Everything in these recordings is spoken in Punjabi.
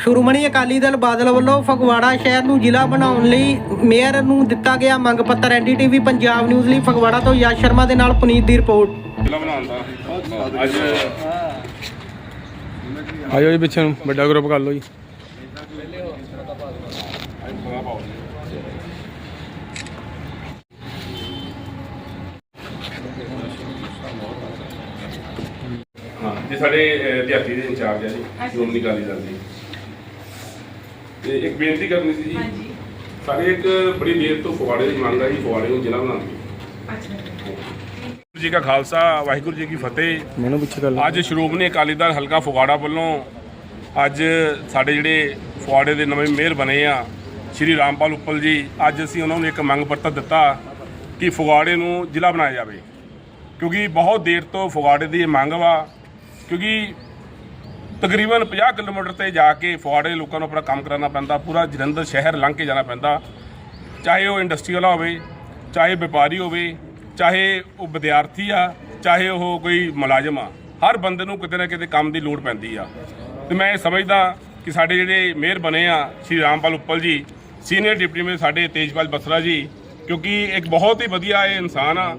ਸ਼੍ਰੋਮਣੀ ਅਕਾਲੀ ਦਲ ਬਾਦਲ ਵੱਲੋਂ ਫਗਵਾੜਾ ਸ਼ਹਿਰ ਨੂੰ ਜ਼ਿਲ੍ਹਾ ਬਣਾਉਣ ਲਈ ਮੇਅਰ ਨੂੰ ਦਿੱਤਾ ਗਿਆ ਮੰਗ ਪੱਤਰ। ਐਨਡੀਟੀਵੀ ਪੰਜਾਬ ਨਿਊਜ਼ ਲਈ ਫਗਵਾੜਾ ਤੋਂ ਯਸ਼ ਸ਼ਰਮਾ ਦੇ ਨਾਲ ਪੁਨੀਤ ਦੀ ਰਿਪੋਰਟ। ਜ਼ਿਲ੍ਹਾ ਬਣਾਉਣ ਦਾ। ਅੱਜ ਆਜੋ ਜੀ ਪਿੱਛੇ ਨੂੰ ਵੱਡਾ ਗਰੁੱਪ ਕਰ ਲਓ ਜੀ। ਹਾਂ ਜੇ ਸਾਡੇ ਦਿਹਾਤੀ ਦੇ ਇੰਚਾਰਜ ਆ ਜੀ ਸ਼੍ਰੋਮਣੀ ਅਕਾਲੀ ਦਲ ਦੇ। ਤੇ ਇੱਕ ਬੇਨਤੀ ਕਰਨੀ ਸੀ ਜੀ। ਹਾਂਜੀ। ਸਾਡੇ ਇੱਕ ਬੜੀ ਦੇਰ ਤੋਂ ਫਗਵਾੜੇ ਦੀ ਮੰਗ ਆ ਜੀ ਫਗਵਾੜੇ ਨੂੰ ਜ਼ਿਲ੍ਹਾ ਬਣਾਉਣ ਦੀ। ਅੱਛਾ ਵਾਹਿਗੁਰੂ ਜੀ ਕਾ ਖਾਲਸਾ ਵਾਹਿਗੁਰੂ ਜੀ ਕੀ ਫਤਿਹ। ਮੈਨੂੰ ਪਿੱਛੇ ਲਓ ਅੱਜ ਸ਼੍ਰੋਮਣੀ ਅਕਾਲੀ ਦਲ ਹਲਕਾ ਫਗਵਾੜਾ ਵੱਲੋਂ ਅੱਜ ਸਾਡੇ ਜਿਹੜੇ ਫਗਵਾੜੇ ਦੇ ਨਵੇਂ ਮੇਅਰ ਬਣੇ ਆ ਸ਼੍ਰੀ ਰਾਮਪਾਲ ਉੱਪਲ ਜੀ ਅੱਜ ਅਸੀਂ ਉਹਨਾਂ ਨੂੰ ਇੱਕ ਮੰਗ ਪੱਤਰ ਦਿੱਤਾ ਕਿ ਫਗਵਾੜੇ ਨੂੰ ਜ਼ਿਲ੍ਹਾ ਬਣਾਇਆ ਜਾਵੇ। ਕਿਉਂਕਿ ਬਹੁਤ ਦੇਰ ਤੋਂ ਫਗਵਾੜੇ ਦੀ ਇਹ ਮੰਗ ਵਾ ਕਿਉਂਕਿ ਤਕਰੀਬਨ 50 ਕਿਲੋਮੀਟਰ ਤੇ ਜਾ ਕੇ ਫਗਵਾੜੇ ਦੇ ਲੋਕਾਂ ਨੂੰ ਆਪਣਾ ਕੰਮ ਕਰਾਉਣਾ ਪੈਂਦਾ, ਪੂਰਾ ਜਲੰਧਰ ਸ਼ਹਿਰ ਲੰਘ ਕੇ ਜਾਣਾ ਪੈਂਦਾ। ਚਾਹੇ ਉਹ ਇੰਡਸਟਰੀ ਵਾਲਾ ਹੋਵੇ, ਚਾਹੇ ਵਪਾਰੀ ਹੋਵੇ, ਚਾਹੇ ਉਹ ਵਿਦਿਆਰਥੀ ਆ, ਚਾਹੇ ਉਹ ਕੋਈ ਮੁਲਾਜ਼ਮ ਆ, ਹਰ ਬੰਦੇ ਨੂੰ ਕਿਤੇ ਨਾ ਕਿਤੇ ਕੰਮ ਦੀ ਲੋੜ ਪੈਂਦੀ ਆ। ਤੇ ਮੈਂ ਇਹ ਸਮਝਦਾ ਕਿ ਸਾਡੇ ਜਿਹੜੇ ਮੇਅਰ ਬਣੇ ਆ, ਸ਼੍ਰੀ ਰਾਮਪਾਲ ਉੱਪਲ ਜੀ, ਸੀਨੀਅਰ ਡਿਪਟੀ ਮੇਅਰ ਸਾਡੇ ਤੇਜਪਾਲ ਬਸਰਾ ਜੀ, ਕਿਉਂਕਿ ਇੱਕ ਬਹੁਤ ਹੀ ਵਧੀਆ ਇਹ ਇਨਸਾਨ ਆ,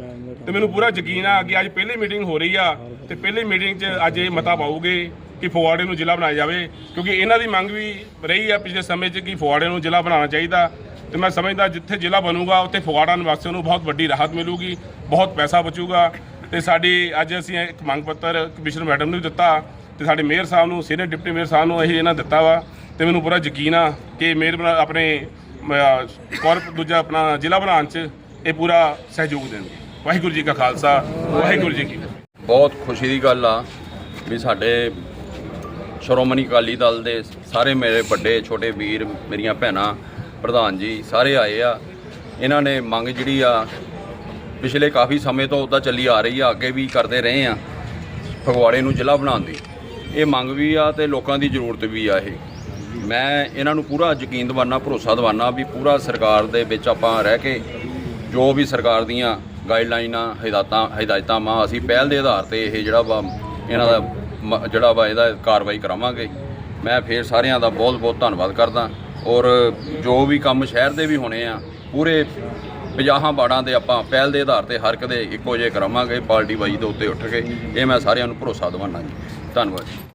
ਤੇ ਮੈਨੂੰ ਪੂਰਾ ਯਕੀਨ ਆ ਕਿ ਅੱਜ ਪਹਿਲੀ ਮੀਟਿੰਗ ਹੋ ਰਹੀ ਆ, ਤੇ ਪਹਿਲੀ ਮੀਟਿੰਗ 'ਚ ਅੱਜ ਇਹ ਮਤਾ ਪਾਉਗੇ ਕਿ ਫਗਵਾੜੇ ਨੂੰ ਜ਼ਿਲ੍ਹਾ ਬਣਾਇਆ ਜਾਵੇ, ਕਿਉਂਕਿ ਇਹਨਾਂ ਦੀ ਮੰਗ ਵੀ ਰਹੀ ਆ ਪਿਛਲੇ ਸਮੇਂ 'ਚ ਕਿ ਫਗਵਾੜੇ ਨੂੰ ਜ਼ਿਲ੍ਹਾ ਬਣਾਉਣਾ ਚਾਹੀਦਾ। ਤੇ ਮੈਂ ਸਮਝਦਾ ਜਿੱਥੇ ਜ਼ਿਲ੍ਹਾ ਬਣੂਗਾ, ਉੱਥੇ ਫਗਵਾੜਾ ਨਿਵਾਸੀਆਂ ਨੂੰ ਬਹੁਤ ਵੱਡੀ ਰਾਹਤ ਮਿਲੂਗੀ, ਬਹੁਤ ਪੈਸਾ ਬਚੂਗਾ। ਤੇ ਸਾਡੀ ਅੱਜ ਅਸੀਂ ਇੱਕ ਮੰਗ ਪੱਤਰ ਕਮਿਸ਼ਨਰ ਮੈਡਮ ਨੂੰ ਵੀ ਦਿੱਤਾ, ਤੇ ਸਾਡੇ ਮੇਅਰ ਸਾਹਿਬ ਨੂੰ, ਸੀਨੀਅਰ ਡਿਪਟੀ ਮੇਅਰ ਸਾਹਿਬ ਨੂੰ ਅਸੀਂ ਇਹਨਾਂ ਦਿੱਤਾ ਵਾ। ਤੇ ਮੈਨੂੰ ਪੂਰਾ ਯਕੀਨ ਆ ਕਿ ਮੇਅਰ ਬਣਾ- ਆਪਣੇ ਕਾਰਪ ਦੂਜਾ ਆਪਣਾ ਜ਼ਿਲ੍ਹਾ ਬਣਾਉਣ 'ਚ ਇਹ ਪੂਰਾ ਸਹਿਯੋਗ ਦੇਣਗੇ। ਵਾਹਿਗੁਰੂ ਜੀ ਕਾ ਖਾਲਸਾ, ਵਾਹਿਗੁਰੂ ਜੀ ਕੀ ਬਹੁਤ ਖੁਸ਼ੀ ਦੀ ਗੱਲ ਆ ਵੀ ਸਾਡੇ ਸ਼੍ਰੋਮਣੀ ਅਕਾਲੀ ਦਲ ਦੇ ਸਾਰੇ ਮੇਰੇ ਵੱਡੇ, ਛੋਟੇ ਵੀਰ, ਮੇਰੀਆਂ ਭੈਣਾਂ, ਪ੍ਰਧਾਨ ਜੀ, ਸਾਰੇ ਆਏ ਆ। ਇਹਨਾਂ ਨੇ ਮੰਗ ਜਿਹੜੀ ਆ, ਪਿਛਲੇ ਕਾਫੀ ਸਮੇਂ ਤੋਂ ਉਹਦਾ ਚੱਲੀ ਆ ਰਹੀ ਆ, ਅੱਗੇ ਵੀ ਕਰਦੇ ਰਹੇ ਆ, ਫਗਵਾੜੇ ਨੂੰ ਜ਼ਿਲ੍ਹਾ ਬਣਾਉਣ ਦੀ। ਇਹ ਮੰਗ ਵੀ ਆ ਤੇ ਲੋਕਾਂ ਦੀ ਜ਼ਰੂਰਤ ਵੀ ਆ ਇਹ। ਮੈਂ ਇਹਨਾਂ ਨੂੰ ਪੂਰਾ ਯਕੀਨ ਦਿਵਾਨਾ, ਭਰੋਸਾ ਦਿਵਾਨਾ ਵੀ ਪੂਰਾ ਸਰਕਾਰ ਦੇ ਵਿੱਚ ਆਪਾਂ ਰਹਿ ਕੇ ਜੋ ਵੀ ਸਰਕਾਰ ਦੀਆਂ ਗਾਈਡਲਾਈਨਾਂ ਹਦਾਇਤਾਂ ਹਦਾਇਤਾਂ ਮਾ ਅਸੀਂ ਪਹਿਲ ਦੇ ਆਧਾਰ ਤੇ ਇਹ ਜਿਹੜਾ ਵਾ, ਇਹਨਾਂ ਦਾ ਜਿਹੜਾ ਵਾ ਇਹਦਾ ਕਾਰਵਾਈ ਕਰਾਵਾਂਗੇ। ਮੈਂ ਫੇਰ ਸਾਰਿਆਂ ਦਾ ਬਹੁਤ ਬਹੁਤ ਧੰਨਵਾਦ ਕਰਦਾ। ਔਰ ਜੋ ਵੀ ਕੰਮ ਸ਼ਹਿਰ ਦੇ ਵੀ ਹੋਣੇ ਆ, ਪੂਰੇ ਪੰਜਾਹਾਂ ਬਾੜਾਂ ਦੇ ਆਪਾਂ ਪਹਿਲ ਦੇ ਆਧਾਰ ਤੇ ਹਰ ਕਦੇ ਇੱਕੋ ਜਿਹੇ ਕਰਾਵਾਂਗੇ, ਪਾਰਟੀ ਬਾਈ ਦੇ ਉੱਤੇ ਉੱਠ ਕੇ। ਇਹ ਮੈਂ ਸਾਰਿਆਂ ਨੂੰ ਭਰੋਸਾ ਦਿਵਾਨਾ ਜੀ। ਧੰਨਵਾਦ ਜੀ।